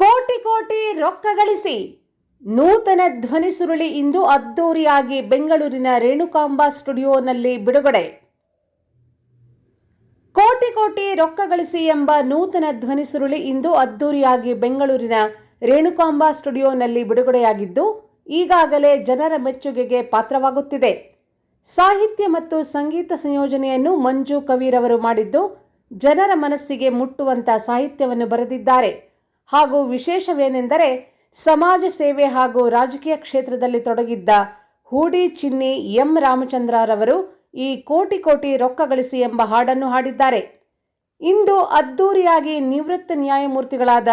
ಕೋಟಿ ಕೋಟಿ ರೊಕ್ಕ ಗಳಿಸಿ ನೂತನ ಧ್ವನಿ ಸುರುಳಿ ಇಂದು ಅದ್ದೂರಿಯಾಗಿ ಬೆಂಗಳೂರಿನ ರೇಣುಕಾಂಬಾ ಸ್ಟುಡಿಯೋನಲ್ಲಿ ಬಿಡುಗಡೆ. ಕೋಟಿ ಕೋಟಿ ರೊಕ್ಕ ಗಳಿಸಿ ಎಂಬ ನೂತನ ಧ್ವನಿ ಸುರುಳಿ ಇಂದು ಅದ್ದೂರಿಯಾಗಿ ಬೆಂಗಳೂರಿನ ರೇಣುಕಾಂಬಾ ಸ್ಟುಡಿಯೋನಲ್ಲಿ ಬಿಡುಗಡೆಯಾಗಿದ್ದು, ಈಗಾಗಲೇ ಜನರ ಮೆಚ್ಚುಗೆಗೆ ಪಾತ್ರವಾಗುತ್ತಿದೆ. ಸಾಹಿತ್ಯ ಮತ್ತು ಸಂಗೀತ ಸಂಯೋಜನೆಯನ್ನು ಮಂಜು ಕವೀರವರು ಮಾಡಿದ್ದು, ಜನರ ಮನಸ್ಸಿಗೆ ಮುಟ್ಟುವಂತ ಸಾಹಿತ್ಯವನ್ನು ಬರೆದಿದ್ದಾರೆ. ಹಾಗೂ ವಿಶೇಷವೇನೆಂದರೆ ಸಮಾಜ ಸೇವೆ ಹಾಗೂ ರಾಜಕೀಯ ಕ್ಷೇತ್ರದಲ್ಲಿ ತೊಡಗಿದ್ದ ಹೂಡಿ ಚಿನ್ನಿ ಎಂ ರಾಮಚಂದ್ರರವರು ಈ ಕೋಟಿ ಕೋಟಿ ರೊಕ್ಕ ಗಳಿಸಿ ಎಂಬ ಹಾಡನ್ನು ಹಾಡಿದ್ದಾರೆ. ಇಂದು ಅದ್ದೂರಿಯಾಗಿ ನಿವೃತ್ತ ನ್ಯಾಯಮೂರ್ತಿಗಳಾದ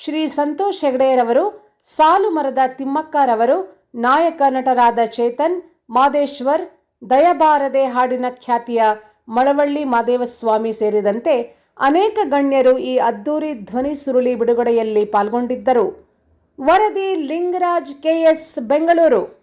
ಶ್ರೀ ಸಂತೋಷ್ ಹೆಗಡೆಯರವರು, ಸಾಲು ಮರದ ತಿಮ್ಮಕ್ಕರವರು, ನಾಯಕ ನಟರಾದ ಚೇತನ್, ಮಾದೇಶ್ವರ್ ದಯಬಾರದೆ ಹಾಡಿನ ಖ್ಯಾತಿಯ ಮಳವಳ್ಳಿ ಮಾದೇವಸ್ವಾಮಿ ಸೇರಿದಂತೆ ಅನೇಕ ಗಣ್ಯರು ಈ ಅದ್ದೂರಿ ಧ್ವನಿ ಸುರುಳಿ ಬಿಡುಗಡೆಯಲ್ಲಿ ಪಾಲ್ಗೊಂಡಿದ್ದರು. ವರದಿ ಲಿಂಗರಾಜ್ ಕೆಎಸ್ ಬೆಂಗಳೂರು.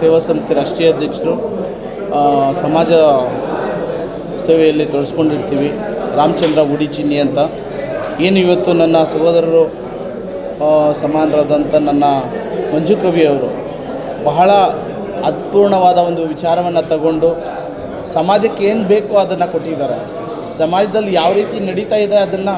ಸೇವಾ ಸಮಿತಿ ರಾಷ್ಟ್ರೀಯ ಅಧ್ಯಕ್ಷರು ಸಮಾಜ ಸೇವೆಯಲ್ಲಿ ತೊಡಸ್ಕೊಂಡಿರ್ತೀವಿ. ರಾಮಚಂದ್ರ ಉಡಿಚಿನ್ನಿ ಅಂತ. ಏನು ಇವತ್ತು ನನ್ನ ಸಹೋದರರು ಸಮಾನರಾದಂಥ ನನ್ನ ಮಂಜು ಕವಿಯವರು ಬಹಳ ಅತ್ಪೂರ್ಣವಾದ ಒಂದು ವಿಚಾರವನ್ನು ತಗೊಂಡು ಸಮಾಜಕ್ಕೆ ಏನು ಬೇಕೋ ಅದನ್ನು ಕೊಟ್ಟಿದ್ದಾರೆ. ಸಮಾಜದಲ್ಲಿ ಯಾವ ರೀತಿ ನಡೀತಾ ಇದೆ ಅದನ್ನು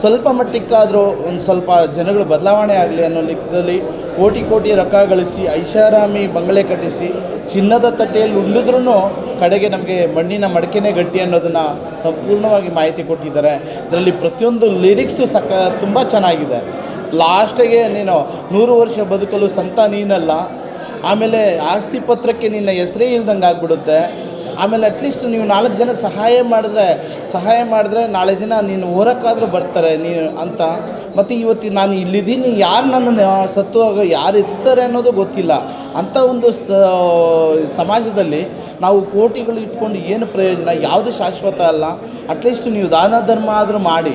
ಸ್ವಲ್ಪ ಮಟ್ಟಕ್ಕಾದರೂ ಒಂದು ಸ್ವಲ್ಪ ಜನಗಳು ಬದಲಾವಣೆ ಆಗಲಿ ಅನ್ನೋ ಲೆಕ್ಕದಲ್ಲಿ ಕೋಟಿ ಕೋಟಿ ರೊಕ್ಕ ಗಳಿಸಿ ಐಷಾರಾಮಿ ಬಂಗಲೆ ಕಟ್ಟಿಸಿ ಚಿನ್ನದ ತಟ್ಟೆಯಲ್ಲಿ ಉಳಿದ್ರೂ ಕಡೆಗೆ ನಮಗೆ ಮಣ್ಣಿನ ಮಡಕೆನೇ ಗಟ್ಟಿ ಅನ್ನೋದನ್ನು ಸಂಪೂರ್ಣವಾಗಿ ಮಾಹಿತಿ ಕೊಟ್ಟಿದ್ದಾರೆ. ಇದರಲ್ಲಿ ಪ್ರತಿಯೊಂದು ಲಿರಿಕ್ಸು ಸಕ ತುಂಬ ಚೆನ್ನಾಗಿದೆ. ಲಾಸ್ಟಿಗೆ ನೀನು ನೂರು ವರ್ಷ ಬದುಕಲು ಸಂತ ನೀನಲ್ಲ. ಆಮೇಲೆ ಆಸ್ತಿ ಪತ್ರಕ್ಕೆ ನಿನ್ನ ಹೆಸರೇ ಇಲ್ದಂಗೆ ಆಗ್ಬಿಡುತ್ತೆ. ಆಮೇಲೆ ಅಟ್ಲೀಸ್ಟ್ ನೀವು ನಾಲ್ಕು ಜನಕ್ಕೆ ಸಹಾಯ ಮಾಡಿದ್ರೆ ಸಹಾಯ ಮಾಡಿದ್ರೆ ನಾಳೆ ದಿನ ನೀನು ಹೋರಕ್ಕಾದ್ರೂ ಬರ್ತಾರೆ ನೀನು ಅಂತ. ಮತ್ತು ಇವತ್ತು ನಾನು ಇಲ್ಲಿದ್ದೀನಿ, ಯಾರು ನನ್ನ ಸತ್ತು ಯಾರು ಇರ್ತಾರೆ ಅನ್ನೋದು ಗೊತ್ತಿಲ್ಲ. ಅಂಥ ಒಂದು ಸಮಾಜದಲ್ಲಿ ನಾವು ಕೋಟಿಗಳು ಇಟ್ಕೊಂಡು ಏನು ಪ್ರಯೋಜನ? ಯಾವುದು ಶಾಶ್ವತ ಅಲ್ಲ. ಅಟ್ಲೀಸ್ಟ್ ನೀವು ದಾನ ಧರ್ಮ ಆದರೂ ಮಾಡಿ.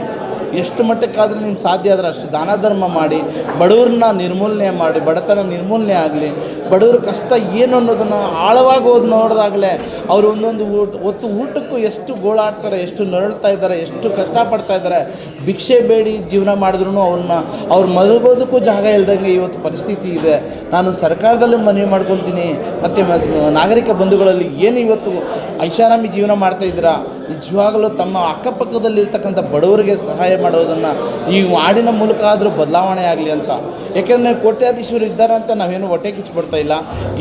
ಎಷ್ಟು ಮಟ್ಟಕ್ಕಾದರೂ ನಿಮ್ಗೆ ಸಾಧ್ಯ ಆದರೆ ಅಷ್ಟು ದಾನ ಧರ್ಮ ಮಾಡಿ, ಬಡವ್ರನ್ನ ನಿರ್ಮೂಲನೆ ಮಾಡಿ, ಬಡತನ ನಿರ್ಮೂಲನೆ ಆಗಲಿ, ಬಡವ್ರ ಕಷ್ಟ ಏನು ಅನ್ನೋದನ್ನು ಆಳವಾಗಿ ಓದಿ ನೋಡಿದಾಗಲೇ ಅವರು ಒಂದೊಂದು ಊಟ, ಒತ್ತು ಊಟಕ್ಕೂ ಎಷ್ಟು ಗೋಳಾಡ್ತಾರೆ, ಎಷ್ಟು ನರಳ್ತಾ ಇದ್ದಾರೆ, ಎಷ್ಟು ಕಷ್ಟಪಡ್ತಾ ಇದ್ದಾರೆ, ಭಿಕ್ಷೆ ಬೇಡಿ ಜೀವನ ಮಾಡಿದ್ರು ಅವ್ರನ್ನ, ಅವ್ರು ಮಲಗೋದಕ್ಕೂ ಜಾಗ ಇಲ್ದಂಗೆ ಇವತ್ತು ಪರಿಸ್ಥಿತಿ ಇದೆ. ನಾನು ಸರ್ಕಾರದಲ್ಲಿ ಮನವಿ ಮಾಡ್ಕೊತೀನಿ. ಮತ್ತು ನಾಗರಿಕ ಬಂಧುಗಳಲ್ಲಿ ಏನು ಇವತ್ತು ಐಷಾರಾಮಿ ಜೀವನ ಮಾಡ್ತಾ ಇದ್ದೀರಾ? ನಿಜವಾಗಲೂ ತಮ್ಮ ಅಕ್ಕಪಕ್ಕದಲ್ಲಿರ್ತಕ್ಕಂಥ ಬಡವರಿಗೆ ಸಹಾಯ ಮಾಡೋದನ್ನು ಈ ಹಾಡಿನ ಮೂಲಕ ಆದರೂ ಬದಲಾವಣೆ ಆಗಲಿ ಅಂತ. ಯಾಕೆಂದರೆ ಕೋಟ್ಯಾಧೀಶರು ಇದ್ದಾರೆ ಅಂತ ನಾವೇನು ಹೊಟ್ಟೆ ಕಿಚ್ಚಿಬಿಡ್ತಾ ಇಲ್ಲ.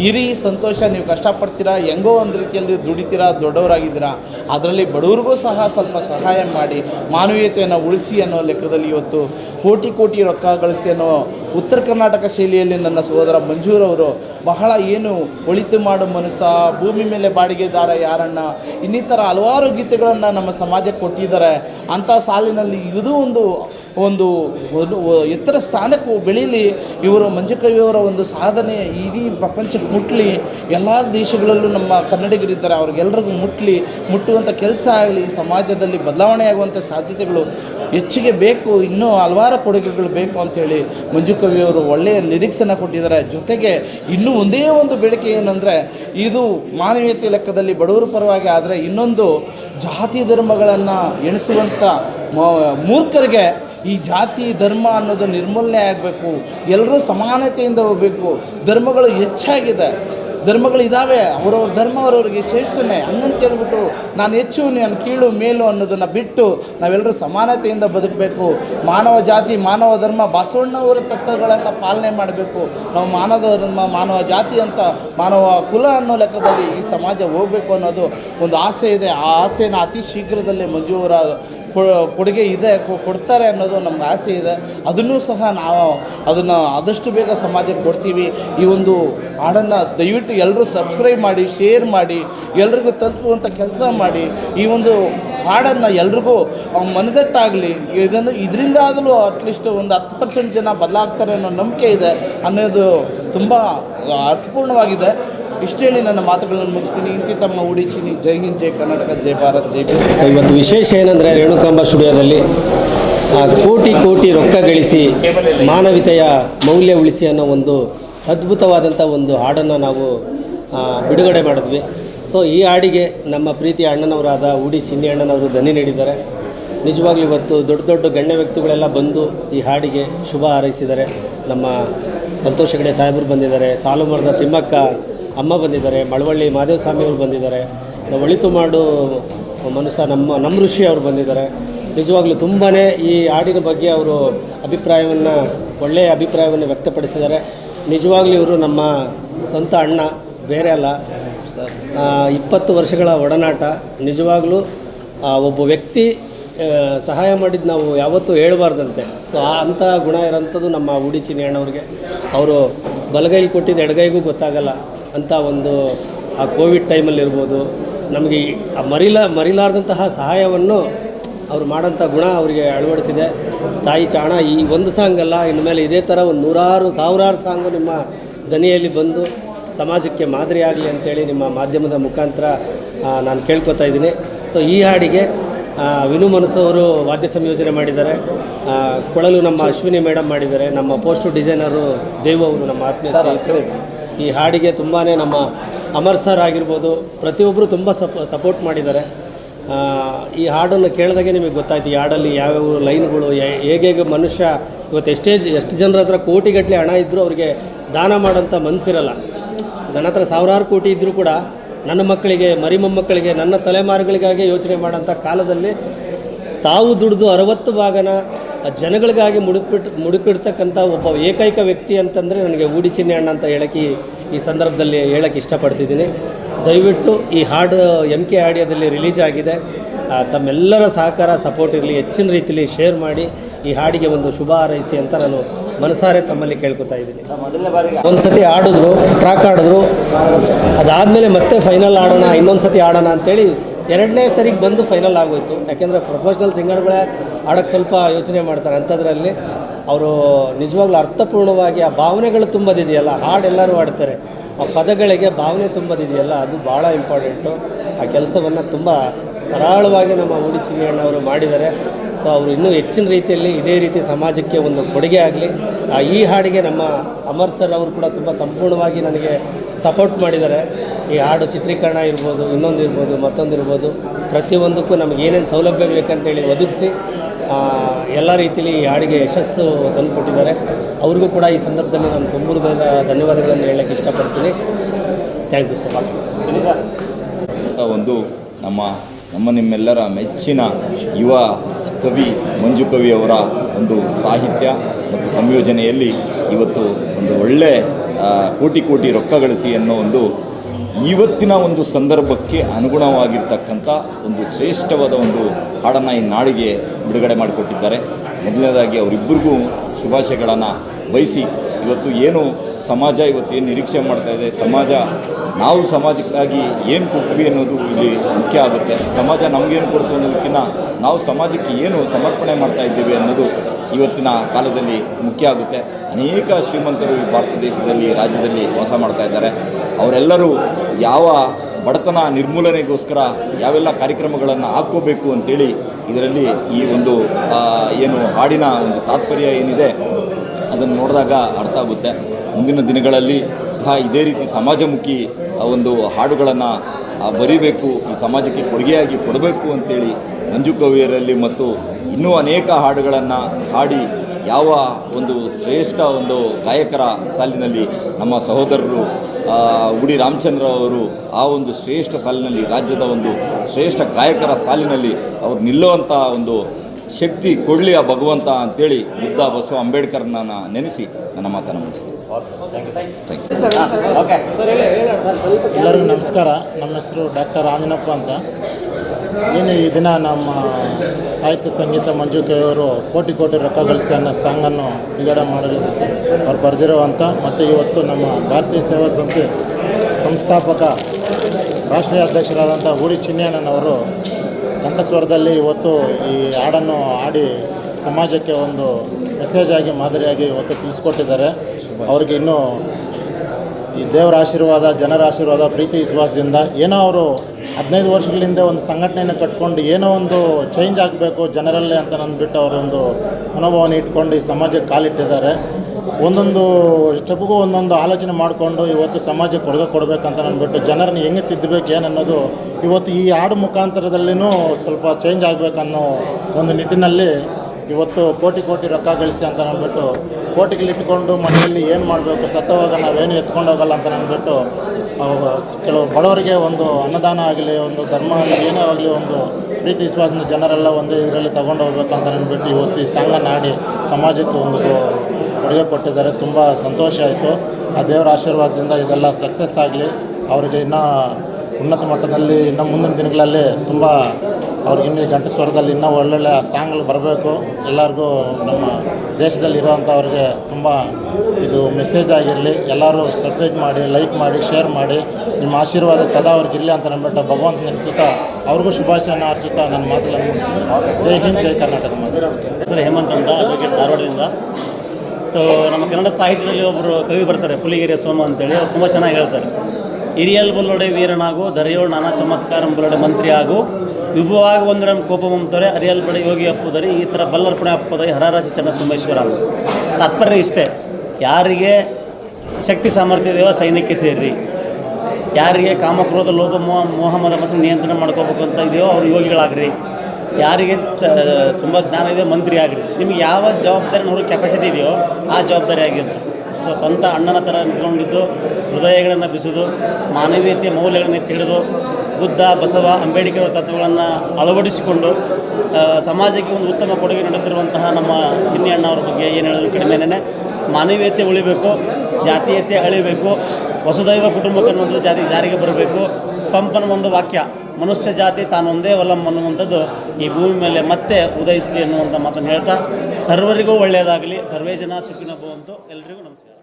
ಇರಿ, ಸಂತೋಷ, ನೀವು ಕಷ್ಟಪಡ್ತೀರಾ, ಹೆಂಗೋ ಒಂದು ರೀತಿಯಲ್ಲಿ ದುಡಿತೀರಾ, ದೊಡ್ಡವರಾಗಿದ್ದೀರಾ, ಅದರಲ್ಲಿ ಬಡವರಿಗೂ ಸಹ ಸ್ವಲ್ಪ ಸಹಾಯ ಮಾಡಿ, ಮಾನವೀಯತೆಯನ್ನು ಉಳಿಸಿ ಅನ್ನೋ ಲೆಕ್ಕದಲ್ಲಿ ಇವತ್ತು ಕೋಟಿ ಕೋಟಿ ರೊಕ್ಕ ಗಳಿಸಿ ಅನ್ನೋ ಉತ್ತರ ಕರ್ನಾಟಕ ಶೈಲಿಯಲ್ಲಿ ನನ್ನ ಸಹೋದರ ಮಂಜೂರವರು ಬಹಳ ಏನು ಒಳಿತು ಮಾಡೋ ಮನಸ್ಸ, ಭೂಮಿ ಮೇಲೆ ಬಾಡಿಗೆದಾರ ಯಾರಣ್ಣ ಇನ್ನಿತರ ಹಲವಾರು ಗೀತೆಗಳನ್ನು ನಮ್ಮ ಸಮಾಜಕ್ಕೆ ಕೊಟ್ಟಿದ್ದಾರೆ. ಅಂಥ ಸಾಲಿನಲ್ಲಿ ಇದು ಒಂದು ಒಂದು ಎತ್ತರ ಸ್ಥಾನಕ್ಕೂ ಬೆಳೀಲಿ. ಇವರು ಮಂಜುಕವಿಯವರ ಒಂದು ಸಾಧನೆ ಇಡೀ ಪ್ರಪಂಚಕ್ಕೆ ಮುಟ್ಟಲಿ ಎಲ್ಲ ದೇಶಗಳಲ್ಲೂ ನಮ್ಮ ಕನ್ನಡಿಗರಿದ್ದಾರೆ ಅವ್ರಿಗೆಲ್ಲರಿಗೂ ಮುಟ್ಟಲಿ ಮುಟ್ಟುವಂಥ ಕೆಲಸ ಆಗಲಿ ಸಮಾಜದಲ್ಲಿ ಬದಲಾವಣೆ ಆಗುವಂಥ ಸಾಧ್ಯತೆಗಳು ಹೆಚ್ಚಿಗೆ ಬೇಕು, ಇನ್ನೂ ಹಲವಾರು ಕೊಡುಗೆಗಳು ಬೇಕು ಅಂಥೇಳಿ ಮಂಜು ಕವಿಯವರು ಒಳ್ಳೆಯ ಲಿರಿಕ್ಸನ್ನು ಕೊಟ್ಟಿದ್ದಾರೆ. ಜೊತೆಗೆ ಇನ್ನೂ ಒಂದೇ ಒಂದು ಬೇಡಿಕೆ ಏನಂದರೆ, ಇದು ಮಾನವೀಯತೆ ಲೆಕ್ಕದಲ್ಲಿ ಬಡವರ ಪರವಾಗಿ ಆದರೆ ಇನ್ನೊಂದು ಜಾತಿ ಧರ್ಮಗಳನ್ನು ಎಣಿಸುವಂಥ ಮೂರ್ಖರಿಗೆ ಈ ಜಾತಿ ಧರ್ಮ ಅನ್ನೋದು ನಿರ್ಮೂಲನೆ ಆಗಬೇಕು. ಎಲ್ಲರೂ ಸಮಾನತೆಯಿಂದ ಹೋಗಬೇಕು. ಧರ್ಮಗಳು ಹೆಚ್ಚಾಗಿದೆ. ಧರ್ಮಗಳು ಇದ್ದಾವೆ ಅವರವ್ರ ಧರ್ಮ ಅವರವ್ರಿಗೆ ಶ್ರೇಷ್ಠನೇ. ಹಂಗಂತ ಹೇಳ್ಬಿಟ್ಟು ನಾನು ಹೆಚ್ಚು ನಾನು ಕೀಳು ಮೇಲು ಅನ್ನೋದನ್ನು ಬಿಟ್ಟು ನಾವೆಲ್ಲರೂ ಸಮಾನತೆಯಿಂದ ಬದುಕಬೇಕು. ಮಾನವ ಜಾತಿ, ಮಾನವ ಧರ್ಮ ಬಸವಣ್ಣವರ ತತ್ವಗಳನ್ನು ಪಾಲನೆ ಮಾಡಬೇಕು. ನಾವು ಮಾನವ ಧರ್ಮ, ಮಾನವ ಜಾತಿ ಅಂತ ಮಾನವ ಕುಲ ಅನ್ನೋ ಲೆಕ್ಕದಲ್ಲಿ ಈ ಸಮಾಜ ಹೋಗಬೇಕು ಅನ್ನೋದು ಒಂದು ಆಸೆ ಇದೆ. ಆ ಆಸೆನ ಅತಿ ಶೀಘ್ರದಲ್ಲೇ ಮಂಜುವರ ಕೊ- ಕೊಡುಗೆ ಇದೆ ಕೊಡ್ತಾರೆ ಅನ್ನೋದು ನಮ್ಗೆ ಆಸೆ ಇದೆ. ಅದನ್ನು ಸಹ ನಾವು ಅದನ್ನು ಆದಷ್ಟು ಬೇಗ ಸಮಾಜಕ್ಕೆ ಕೊಡ್ತೀವಿ. ಈ ಒಂದು ಹಾಡನ್ನು ದಯವಿಟ್ಟು ಎಲ್ಲರೂ ಸಬ್ಸ್ಕ್ರೈಬ್ ಮಾಡಿ ಶೇರ್ ಮಾಡಿ, ಎಲ್ರಿಗೂ ತಲುಪುವಂಥ ಕೆಲಸ ಮಾಡಿ, ಈ ಒಂದು ಹಾಡನ್ನು ಎಲ್ರಿಗೂ ಮನದಟ್ಟಾಗಲಿ, ಇದನ್ನು ಇದರಿಂದ ಆದರೂ ಅಟ್ಲೀಸ್ಟ್ ಒಂದು ಹತ್ತು ಪರ್ಸೆಂಟ್ ಜನ ಬದಲಾಗ್ತಾರೆ ಅನ್ನೋ ನಂಬಿಕೆ ಇದೆ ಅನ್ನೋದು ತುಂಬ ಅರ್ಥಪೂರ್ಣವಾಗಿದೆ. ಇಷ್ಟು ಹೇಳಿ ನನ್ನ ಮಾತುಗಳನ್ನು ಮುಗಿಸ್ತೀನಿ. ಇಂತಿ ತಮ್ಮ ಉಡಿಚಿನಿ. ಜೈ ಹಿಂದ್, ಜೈ ಕರ್ನಾಟಕ, ಜೈ ಭಾರತ್, ಜೈ ಸರ್, ಇವತ್ತು ವಿಶೇಷ ಏನಂದರೆ ರೇಣುಕಾಂಬ ಸ್ಟುಡಿಯೋದಲ್ಲಿ ಕೋಟಿ ಕೋಟಿ ರೊಕ್ಕ ಗಳಿಸಿ ಮಾನವೀಯತೆಯ ಮೌಲ್ಯ ಉಳಿಸಿ ಅನ್ನೋ ಒಂದು ಅದ್ಭುತವಾದಂಥ ಒಂದು ಹಾಡನ್ನು ನಾವು ಬಿಡುಗಡೆ ಮಾಡಿದ್ವಿ. ಸೊ, ಈ ಹಾಡಿಗೆ ನಮ್ಮ ಪ್ರೀತಿಯ ಅಣ್ಣನವರಾದ ಉಡಿ ಚಿನ್ನಿ ಅಣ್ಣನವರು ದನಿ ನೀಡಿದ್ದಾರೆ. ನಿಜವಾಗ್ಲೂ ಇವತ್ತು ದೊಡ್ಡ ದೊಡ್ಡ ಗಣ್ಯ ವ್ಯಕ್ತಿಗಳೆಲ್ಲ ಬಂದು ಈ ಹಾಡಿಗೆ ಶುಭ ಹಾರೈಸಿದ್ದಾರೆ. ನಮ್ಮ ಸಂತೋಷ ಗಡೆ ಸಾಹೇಬರು ಬಂದಿದ್ದಾರೆ. ಸಾಲುಮರದ ತಿಮ್ಮಕ್ಕ ಅಮ್ಮ ಬಂದಿದ್ದಾರೆ, ಮಳವಳ್ಳಿ ಮಾದೇವ ಬಂದಿದ್ದಾರೆ. ಒಳಿತು ಮಾಡು ಮನುಷ್ಯ ನಮ್ಮ ನಮ್ಮ ಋಷಿ ಅವರು ಬಂದಿದ್ದಾರೆ. ನಿಜವಾಗ್ಲೂ ತುಂಬಾ ಈ ಹಾಡಿನ ಬಗ್ಗೆ ಅವರು ಅಭಿಪ್ರಾಯವನ್ನು, ಒಳ್ಳೆಯ ಅಭಿಪ್ರಾಯವನ್ನು ವ್ಯಕ್ತಪಡಿಸಿದ್ದಾರೆ. ನಿಜವಾಗ್ಲೂ ಇವರು ನಮ್ಮ ಸ್ವಂತ ಅಣ್ಣ, ಬೇರೆ ಅಲ್ಲ. ಇಪ್ಪತ್ತು ವರ್ಷಗಳ ಒಡನಾಟ. ನಿಜವಾಗ್ಲೂ ಒಬ್ಬ ವ್ಯಕ್ತಿ ಸಹಾಯ ಮಾಡಿದ್ದು ನಾವು ಯಾವತ್ತೂ ಹೇಳಬಾರ್ದಂತೆ. ಸೊ ಆ ಅಂಥ ಗುಣ ಇರೋಂಥದ್ದು ನಮ್ಮ ಉಡಿ ಚಿನ್ನಿ ಅಣ್ಣವ್ರಿಗೆ ಅವರು ಬಲಗೈಲಿ ಕೊಟ್ಟಿದ್ದು ಎಡಗೈಗೂ ಗೊತ್ತಾಗಲ್ಲ. ಅಂತ ಒಂದು, ಆ ಕೋವಿಡ್ ಟೈಮಲ್ಲಿ ಇರ್ಬೋದು, ನಮಗೆ ಆ ಮರಿಲ, ಮರಿಲಾರ್ದಂತಹ ಸಹಾಯವನ್ನು ಅವ್ರು ಮಾಡೋಂಥ ಗುಣ ಅವರಿಗೆ ಅಳವಡಿಸಿದೆ. ತಾಯಿ ಚಾಣ, ಈ ಒಂದು ಸಾಂಗ್ ಅಲ್ಲ, ಇನ್ನು ಮೇಲೆ ಇದೇ ಥರ ಒಂದು ನೂರಾರು, ಸಾವಿರಾರು ಸಾಂಗು ನಿಮ್ಮ ದನಿಯಲ್ಲಿ ಬಂದು ಸಮಾಜಕ್ಕೆ ಮಾದರಿ ಆಗಲಿ ಅಂತೇಳಿ ನಿಮ್ಮ ಮಾಧ್ಯಮದ ಮುಖಾಂತರ ನಾನು ಕೇಳ್ಕೊತಾ ಇದ್ದೀನಿ. ಸೊ ಈ ಹಾಡಿಗೆ ವಿನು ಮನಸ್ಸು ಅವರು ವಾದ್ಯ ಸಂಯೋಜನೆ ಮಾಡಿದ್ದಾರೆ. ಕೊಳಲು ನಮ್ಮ ಅಶ್ವಿನಿ ಮೇಡಮ್ ಮಾಡಿದ್ದಾರೆ. ನಮ್ಮ ಪೋಸ್ಟು ಡಿಸೈನರು ದೇವು ಅವರು ನಮ್ಮ ಆತ್ಮೀಯ ಸ್ನೇಹಿತರು. ಈ ಹಾಡಿಗೆ ತುಂಬಾ ನಮ್ಮ ಅಮರ್ ಸರ್ ಆಗಿರ್ಬೋದು ಪ್ರತಿಯೊಬ್ಬರು ತುಂಬ ಸಪ್ ಸಪೋರ್ಟ್ ಮಾಡಿದ್ದಾರೆ. ಈ ಹಾಡನ್ನು ಕೇಳಿದಾಗೆ ನಿಮಗೆ ಗೊತ್ತಾಯ್ತು, ಈ ಹಾಡಲ್ಲಿ ಯಾವ್ಯಾವ ಲೈನ್ಗಳು ಹೇಗೆ ಮನುಷ್ಯ, ಇವತ್ತು ಎಷ್ಟೇ ಎಷ್ಟು ಜನರ ಹತ್ರ ಕೋಟಿಗಟ್ಟಲೆ ಹಣ ಇದ್ದರೂ ಅವರಿಗೆ ದಾನ ಮಾಡೋಂಥ ಮನಸ್ಸಿರಲ್ಲ ನನ್ನ ಹತ್ರ ಸಾವಿರಾರು ಕೋಟಿ ಇದ್ದರೂ ಕೂಡ ನನ್ನ ಮಕ್ಕಳಿಗೆ, ಮರಿ ಮೊಮ್ಮಕ್ಕಳಿಗೆ, ನನ್ನ ತಲೆಮಾರುಗಳಿಗಾಗಿ ಯೋಚನೆ ಮಾಡೋಂಥ ಕಾಲದಲ್ಲಿ ತಾವು ದುಡಿದು ಅರವತ್ತು ಭಾಗನ ಜನಗಳಿಗಾಗಿ ಮುಡುಪಿಟ್ಟು ಮುಡುಪಿಡ್ತಕ್ಕಂಥ ಒಬ್ಬ ಏಕೈಕ ವ್ಯಕ್ತಿ ಅಂತಂದರೆ ನನಗೆ ಊಡಿ ಚಿನ್ನೆ ಅಣ್ಣ ಅಂತ ಹೇಳಕ್ಕೆ ಈ- ಈ ಸಂದರ್ಭದಲ್ಲಿ ಹೇಳಕ್ಕೆ ಇಷ್ಟಪಡ್ತಿದ್ದೀನಿ. ದಯವಿಟ್ಟು ಈ ಹಾಡು ಎಂ ಕೆ ಆಡಿಯೋದಲ್ಲಿ ರಿಲೀಸ್ ಆಗಿದೆ. ತಮ್ಮೆಲ್ಲರ ಸಹಕಾರ, ಸಪೋರ್ಟ್ ಇರಲಿ, ಹೆಚ್ಚಿನ ರೀತಿಯಲ್ಲಿ ಶೇರ್ ಮಾಡಿ, ಈ ಹಾಡಿಗೆ ಒಂದು ಶುಭ ಹಾರೈಸಿ ಅಂತ ನಾನು ಮನಸಾರೆ ತಮ್ಮಲ್ಲಿ ಕೇಳ್ಕೊತಾ ಇದ್ದೀನಿ. ಒಂದು ಸತಿ ಆಡಿದ್ರು ಟ್ರ್ಯಾಕ್ ಆಡಿದ್ರು, ಅದಾದಮೇಲೆ ಮತ್ತೆ ಫೈನಲ್ ಆಡೋಣ ಇನ್ನೊಂದು ಸತಿ ಆಡೋಣ ಅಂತೇಳಿ ಎರಡನೇ ಸರಿಗೆ ಬಂದು ಫೈನಲ್ ಆಗೋಯ್ತು. ಯಾಕೆಂದರೆ ಪ್ರೊಫೆಷ್ನಲ್ ಸಿಂಗರ್ಗಳೇ ಆಡೋಕ್ಕೆ ಸ್ವಲ್ಪ ಯೋಚನೆ ಮಾಡ್ತಾರೆ. ಅಂಥದ್ರಲ್ಲಿ ಅವರು ನಿಜವಾಗ್ಲೂ ಅರ್ಥಪೂರ್ಣವಾಗಿ ಆ ಭಾವನೆಗಳು ತುಂಬದಿದೆಯಲ್ಲ, ಹಾಡು ಎಲ್ಲರೂ ಆಡ್ತಾರೆ ಆ ಪದಗಳಿಗೆ ಭಾವನೆ ತುಂಬೋದಿದೆಯಲ್ಲ, ಅದು ಭಾಳ ಇಂಪಾರ್ಟೆಂಟು ಆ ಕೆಲಸವನ್ನು ತುಂಬ ಸರಳವಾಗಿ ನಮ್ಮ ಉಡಿ ಚಿನ್ನಣ್ಣವರು ಮಾಡಿದ್ದಾರೆ. ಸೊ ಅವರು ಇನ್ನೂ ಹೆಚ್ಚಿನ ರೀತಿಯಲ್ಲಿ ಇದೇ ರೀತಿ ಸಮಾಜಕ್ಕೆ ಒಂದು ಕೊಡುಗೆ ಆಗಲಿ. ಈ ಹಾಡಿಗೆ ನಮ್ಮ ಅಮರ್ ಸರ್ ಅವರು ಕೂಡ ತುಂಬ ಸಂಪೂರ್ಣವಾಗಿ ನನಗೆ ಸಪೋರ್ಟ್ ಮಾಡಿದ್ದಾರೆ. ಈ ಹಾಡು ಚಿತ್ರೀಕರಣ ಇರ್ಬೋದು, ಇನ್ನೊಂದು ಇರ್ಬೋದು, ಮತ್ತೊಂದು ಇರ್ಬೋದು. ಪ್ರತಿಯೊಂದಕ್ಕೂ ನಮಗೆ ಏನೇನು ಸೌಲಭ್ಯ ಬೇಕಂತೇಳಿ ಒದಗಿಸಿ ಎಲ್ಲ ರೀತಿಯಲ್ಲಿ ಈ ಹಾಡಿಗೆ ಯಶಸ್ಸು ತಂದುಕೊಟ್ಟಿದ್ದಾರೆ. ಅವ್ರಿಗೂ ಕೂಡ ಈ ಸಂದರ್ಭದಲ್ಲಿ ನಾನು ತುಂಬ ಧನ್ಯವಾದಗಳನ್ನು ಹೇಳಕ್ಕೆ ಇಷ್ಟಪಡ್ತೀನಿ. Thank you sir. ಒಂದು ನಮ್ಮ ನಮ್ಮ ನಿಮ್ಮೆಲ್ಲರ ಮೆಚ್ಚಿನ ಯುವ ಕವಿ ಮಂಜು ಕವಿ ಅವರ ಒಂದು ಸಾಹಿತ್ಯ ಮತ್ತು ಸಂಯೋಜನೆಯಲ್ಲಿ ಇವತ್ತು ಒಂದು ಒಳ್ಳೆ ಕೋಟಿ ಕೋಟಿ ರೊಕ್ಕ ಗಳಿಸಿ ಅನ್ನೋ ಒಂದು ಇವತ್ತಿನ ಒಂದು ಸಂದರ್ಭಕ್ಕೆ ಅನುಗುಣವಾಗಿರ್ತಕ್ಕಂಥ ಒಂದು ಶ್ರೇಷ್ಠವಾದ ಒಂದು ಹಾಡನ್ನು ಈ ನಾಡಿಗೆ ಬಿಡುಗಡೆ ಮಾಡಿಕೊಟ್ಟಿದ್ದಾರೆ. ಮೊದಲನೇದಾಗಿ ಅವರಿಬ್ಬರಿಗೂ ಶುಭಾಶಯಗಳನ್ನು ಬಯಸಿ ಇವತ್ತು ಏನು ಸಮಾಜ ಇವತ್ತು ಏನು ನಿರೀಕ್ಷೆ ಮಾಡ್ತಾ ಇದೆ, ಸಮಾಜ, ನಾವು ಸಮಾಜಕ್ಕಾಗಿ ಏನು ಕೊಟ್ವಿ ಅನ್ನೋದು ಇಲ್ಲಿ ಮುಖ್ಯ ಆಗುತ್ತೆ. ಸಮಾಜ ನಮಗೇನು ಕೊಡ್ತು ಅನ್ನೋದಕ್ಕಿಂತ ನಾವು ಸಮಾಜಕ್ಕೆ ಏನು ಸಮರ್ಪಣೆ ಮಾಡ್ತಾ ಇದ್ದೀವಿ ಅನ್ನೋದು ಇವತ್ತಿನ ಕಾಲದಲ್ಲಿ ಮುಖ್ಯ ಆಗುತ್ತೆ. ಅನೇಕ ಶ್ರೀಮಂತರು ಈ ಭಾರತ ದೇಶದಲ್ಲಿ, ರಾಜ್ಯದಲ್ಲಿ ವಾಸ ಮಾಡ್ತಾ ಇದ್ದಾರೆ. ಅವರೆಲ್ಲರೂ ಯಾವ ಬಡತನ ನಿರ್ಮೂಲನೆಗೋಸ್ಕರ ಯಾವೆಲ್ಲ ಕಾರ್ಯಕ್ರಮಗಳನ್ನು ಹಾಕ್ಕೋಬೇಕು ಅಂತೇಳಿ ಇದರಲ್ಲಿ ಈ ಒಂದು ಏನು ಹಾಡಿನ ಒಂದು ತಾತ್ಪರ್ಯ ಏನಿದೆ ಅದನ್ನು ನೋಡಿದಾಗ ಅರ್ಥ ಆಗುತ್ತೆ. ಮುಂದಿನ ದಿನಗಳಲ್ಲಿ ಸಹ ಇದೇ ರೀತಿ ಸಮಾಜಮುಖಿ ಒಂದು ಹಾಡುಗಳನ್ನು ಬರೀಬೇಕು, ಈ ಸಮಾಜಕ್ಕೆ ಕೊಡುಗೆಯಾಗಿ ಕೊಡಬೇಕು ಅಂತೇಳಿ ಮಂಜು ಕವಿಯರಲ್ಲಿ ಮತ್ತು ಇನ್ನೂ ಅನೇಕ ಹಾಡುಗಳನ್ನು ಹಾಡಿ ಯಾವ ಒಂದು ಶ್ರೇಷ್ಠ ಒಂದು ಗಾಯಕರ ಸಾಲಿನಲ್ಲಿ ನಮ್ಮ ಸಹೋದರರು ಉಡಿ ರಾಮಚಂದ್ರ ಅವರು ಆ ಒಂದು ಶ್ರೇಷ್ಠ ಸಾಲಿನಲ್ಲಿ, ರಾಜ್ಯದ ಒಂದು ಶ್ರೇಷ್ಠ ಗಾಯಕರ ಸಾಲಿನಲ್ಲಿ ಅವರು ನಿಲ್ಲುವಂಥ ಒಂದು ಶಕ್ತಿ ಕೊಡಲಿ ಆ ಭಗವಂತ ಅಂತೇಳಿ ಬುದ್ಧ ಬಸವ ಅಂಬೇಡ್ಕರ್ನ ನೆನೆಸಿ ನನ್ನ ಮಾತನ್ನು ಮುಗಿಸ್ತೀನಿ. ಎಲ್ಲರಿಗೂ ನಮಸ್ಕಾರ. ನಮ್ಮ ಹೆಸರು ಡಾಕ್ಟರ್ ಆಂಜನಪ್ಪ ಅಂತ. ಏನು ಈ ದಿನ ನಮ್ಮ ಸಾಹಿತ್ಯ ಸಂಗೀತ ಮಂಜು ಅವರು ಕೋಟಿ ಕೋಟಿ ರೊಕ್ಕ ಗಳಿಸಿ ಅನ್ನೋ ಸಾಂಗನ್ನು ಬಿಡುಗಡೆ ಮಾಡಿರೋದಕ್ಕೆ ಅವ್ರು ಬರೆದಿರುವಂಥ ಮತ್ತು ಇವತ್ತು ನಮ್ಮ ಭಾರತೀಯ ಸೇವಾ ಸಂಸ್ಥೆ ಸಂಸ್ಥಾಪಕ ರಾಷ್ಟ್ರೀಯ ಅಧ್ಯಕ್ಷರಾದಂಥ ಹೂಡಿ ಚಿನ್ನಣ್ಣನವರು ಕಂಠಸ್ವರದಲ್ಲಿ ಇವತ್ತು ಈ ಹಾಡನ್ನು ಹಾಡಿ ಸಮಾಜಕ್ಕೆ ಒಂದು ಮೆಸೇಜ್ ಆಗಿ, ಮಾದರಿಯಾಗಿ ಇವತ್ತು ತಿಳಿಸ್ಕೊಟ್ಟಿದ್ದಾರೆ. ಅವ್ರಿಗೆ ಇನ್ನೂ ಈ ದೇವರ ಆಶೀರ್ವಾದ, ಜನರ ಆಶೀರ್ವಾದ, ಪ್ರೀತಿ ವಿಶ್ವಾಸದಿಂದ ಏನೋ ಅವರು ಹದಿನೈದು ವರ್ಷಗಳಿಂದ ಒಂದು ಸಂಘಟನೆಯನ್ನು ಕಟ್ಕೊಂಡು ಏನೋ ಒಂದು ಚೇಂಜ್ ಆಗಬೇಕು ಜನರಲ್ಲೇ ಅಂತ ಅಂದ್ಬಿಟ್ಟು ಅವರೊಂದು ಮನೋಭಾವನೆ ಇಟ್ಕೊಂಡು ಈ ಸಮಾಜಕ್ಕೆ ಕಾಲಿಟ್ಟಿದ್ದಾರೆ. ಒಂದೊಂದು ಸ್ಟೆಪ್ಗೂ ಒಂದೊಂದು ಆಲೋಚನೆ ಮಾಡಿಕೊಂಡು ಇವತ್ತು ಸಮಾಜಕ್ಕೆ ಕೊಡುಗೆ ಕೊಡಬೇಕಂತ ಬಿಟ್ಟು ಜನರನ್ನು ಹೆಂಗೆ ತಿದ್ದಬೇಕು ಏನನ್ನೋದು ಇವತ್ತು ಈ ಹಾಡು ಮುಖಾಂತರದಲ್ಲಿನೂ ಸ್ವಲ್ಪ ಚೇಂಜ್ ಆಗಬೇಕನ್ನೋ ಒಂದು ನಿಟ್ಟಿನಲ್ಲಿ ಇವತ್ತು ಕೋಟಿ ಕೋಟಿ ರೊಕ್ಕ ಗಳಿಸಿ ಅಂತ ಅಂದ್ಬಿಟ್ಟು ಕೋಟಿಗಳಿಟ್ಕೊಂಡು ಮನೆಯಲ್ಲಿ ಏನು ಮಾಡಬೇಕು, ಸತ್ತವಾಗ ನಾವೇನು ಎತ್ಕೊಂಡು ಹೋಗಲ್ಲ ಅಂತ ಅಂದ್ಬಿಟ್ಟು ಕೆಲವು ಬಡವರಿಗೆ ಒಂದು ಅನ್ನದಾನ ಆಗಲಿ, ಒಂದು ಧರ್ಮ ಆಗಲಿ, ಏನೇ ಆಗಲಿ, ಒಂದು ಪ್ರೀತಿ ವಿಶ್ವಾಸದಿಂದ ಜನರೆಲ್ಲ ಒಂದೇ ಇದರಲ್ಲಿ ತಗೊಂಡು ಹೋಗ್ಬೇಕಂತ ಅಂದ್ಬಿಟ್ಟು ಇವತ್ತು ಈ ಸಂಘನ ಆಡಿ ಸಮಾಜಕ್ಕೆ ಒಂದು ಕೊಡುಗೆ ಕೊಟ್ಟಿದ್ದಾರೆ. ತುಂಬ ಸಂತೋಷ ಆಯಿತು. ಆ ದೇವರ ಆಶೀರ್ವಾದದಿಂದ ಇದೆಲ್ಲ ಸಕ್ಸಸ್ ಆಗಲಿ. ಅವರಿಗೆ ಇನ್ನೂ ಉನ್ನತ ಮಟ್ಟದಲ್ಲಿ ಇನ್ನು ಮುಂದಿನ ದಿನಗಳಲ್ಲಿ ತುಂಬ ಅವ್ರಿಗೆ ಇನ್ನೂ ಈ ಗಂಟೆ ಸ್ವರದಲ್ಲಿ ಇನ್ನೂ ಒಳ್ಳೊಳ್ಳೆ ಸಾಂಗ್ಗಳು ಬರಬೇಕು. ಎಲ್ಲರಿಗೂ ನಮ್ಮ ದೇಶದಲ್ಲಿರೋವಂಥವ್ರಿಗೆ ತುಂಬ ಇದು ಮೆಸೇಜ್ ಆಗಿರಲಿ. ಎಲ್ಲರೂ ಸಬ್ಸ್ಕ್ರೈಬ್ ಮಾಡಿ ಲೈಕ್ ಮಾಡಿ ಶೇರ್ ಮಾಡಿ. ನಿಮ್ಮ ಆಶೀರ್ವಾದ ಸದಾ ಅವ್ರಿಗಿರಲಿ ಅಂತ ನಂಬಿಟ್ಟು ಭಗವಂತ ನೆನೆಸುತ್ತಾ ಅವ್ರಿಗೂ ಶುಭಾಶಯನ ಆರಿಸುತ್ತಾ ನನ್ನ ಮಾತುಗಳನ್ನು ಮುಗಿಸ್ತೀನಿ. ಜೈ ಹಿಂದ್, ಜೈ ಕರ್ನಾಟಕ ಹೆಸರು ಹೇಮಂತ್ ಅಂತ ಅಡ್ವೊಕೇಟ್ ಧಾರವಾಡದಿಂದ. ಸೊ ನಮ್ಮ ಕನ್ನಡ ಸಾಹಿತ್ಯದಲ್ಲಿ ಒಬ್ಬರು ಕವಿ ಬರ್ತಾರೆ, ಪುಲಿಗೆರೆ ಸೋಮ ಅಂತೇಳಿ. ಅವ್ರು ತುಂಬ ಚೆನ್ನಾಗಿ ಹೇಳ್ತಾರೆ. ಹಿರಿಯಲ್ ಬಲ್ಲೊಡೆ ವೀರನಾಗು ದರೆಯೋಳು ನಾನಾ ಚಮತ್ಕಾರ ಬಲ್ಲೊಡೆ ಮಂತ್ರಿ ಆಗು. ವಿಭುವಾಗ ಒಂದರಂ ಕೋಪ ಮುಂತಾರೆ ಅರಿಯಲ್ ಬಡೆ ಯೋಗಿ ಅಪ್ಪುದರೆ, ಈ ಥರ ಬಲ್ಲರ್ಪಣೆ ಅಪ್ಪದ ಹರರಾಜ ಚನ್ನ ಸೋಮೇಶ್ವರ ಅಂತ ತಾತ್ಪರ್ಯ ಇಷ್ಟೇ. ಯಾರಿಗೆ ಶಕ್ತಿ ಸಾಮರ್ಥ್ಯ ಇದೆಯೋ ಸೈನ್ಯಕ್ಕೆ ಸೇರಿ ಯಾರಿಗೆ ಕಾಮಕ್ರೋಧ ಲೋಭ ಮೋಹ ಮೋಹ ಮದ ನಿಯಂತ್ರಣ ಮಾಡ್ಕೋಬೇಕು ಅಂತ ಇದೆಯೋ ಅವ್ರು ಯೋಗಿಗಳಾಗ್ರಿ. ಯಾರಿಗೆ ತುಂಬ ಜ್ಞಾನ ಇದೆ, ಮಂತ್ರಿ ಆಗ್ರಿ. ನಿಮ್ಗೆ ಯಾವ ಜವಾಬ್ದಾರಿ ನೋಡೋ ಕೆಪಾಸಿಟಿ ಇದೆಯೋ ಆ ಜವಾಬ್ದಾರಿ ಆಗಿರುತ್ತೆ ಸೊ ಸ್ವಂತ ಅಣ್ಣನ ಥರ ನಿಂತ್ಕೊಂಡಿದ್ದು, ಹೃದಯಗಳನ್ನು ಬಿಸೋದು ಮಾನವೀಯತೆ ಮೌಲ್ಯಗಳನ್ನು ತಿಳಿದು, ಬುದ್ಧ, ಬಸವ, ಅಂಬೇಡ್ಕರ್ ತತ್ವಗಳನ್ನು ಅಳವಡಿಸಿಕೊಂಡು ಸಮಾಜಕ್ಕೆ ಒಂದು ಉತ್ತಮ ಕೊಡುಗೆ ನೀಡುತ್ತಿರುವಂತಹ ನಮ್ಮ ಚಿನ್ನಿ ಅಣ್ಣವ್ರ ಬಗ್ಗೆ ಏನು ಹೇಳೋದು ಕಡಿಮೆನೇ ಮಾನವೀಯತೆ ಉಳಿಬೇಕು, ಜಾತೀಯತೆ ಅಳಿಬೇಕು, ವಸುದೈವ ಕುಟುಂಬಕ್ಕೆ ಅನ್ನುವಂಥದ್ದು ಜಾತಿ ಜಾರಿಗೆ ಬರಬೇಕು. ಪಂಪನ ಒಂದು ವಾಕ್ಯ, ಮನುಷ್ಯ ಜಾತಿ ತಾನೊಂದೇ ಒಲಂ ಅನ್ನುವಂಥದ್ದು ಈ ಭೂಮಿ ಮೇಲೆ ಮತ್ತೆ ಉದಯಿಸಲಿ ಅನ್ನುವಂಥ ಮಾತನ್ನು ಹೇಳ್ತಾ, ಸರ್ವರಿಗೂ ಒಳ್ಳೆಯದಾಗಲಿ, ಸರ್ವೇ ಜನ ಸುಖಿನ ಭವಂತು, ಎಲ್ರಿಗೂ ನಮಸ್ಕಾರ.